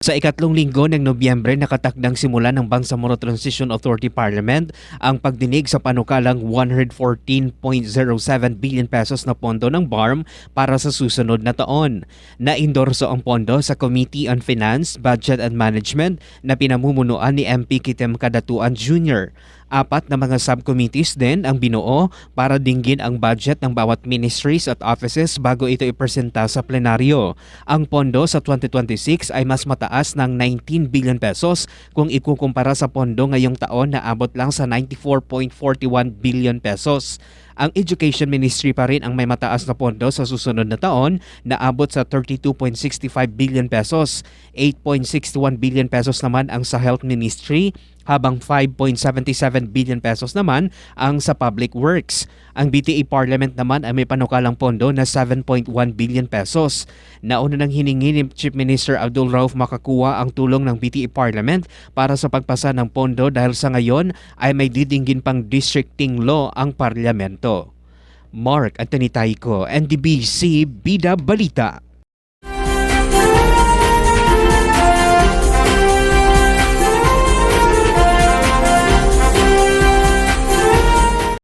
Sa ikatlong linggo ng Nobyembre, nakatakdang simula ng Bangsamoro Transition Authority Parliament ang pagdinig sa panukalang 114.07 billion pesos na pondo ng BARM para sa susunod na taon. Naindorso ang pondo sa Committee on Finance, Budget and Management na pinamumunuan ni MP Kitem Kadatuan Jr. Apat na mga subcommittees din ang binuo para dinggin ang budget ng bawat ministries at offices bago ito ipresenta sa plenaryo. Ang pondo sa 2026 ay mas mataas ng 19 billion pesos kung ikukumpara sa pondo ngayong taon na abot lang sa 94.41 billion pesos. Ang Education Ministry pa rin ang may mataas na pondo sa susunod na taon na abot sa 32.65 billion pesos. 8.61 billion pesos naman ang sa Health Ministry habang 5.77 billion pesos naman ang sa Public Works. Ang BTA Parliament naman ay may panukalang pondo na 7.1 billion pesos. Nauna nang hiningi ni Chief Minister Abdul Rauf makakuha ang tulong ng BTA Parliament para sa pagpasa ng pondo dahil sa ngayon ay may didinggin pang districting law ang parlamento. Mark Anthony NDBC Bida Balita.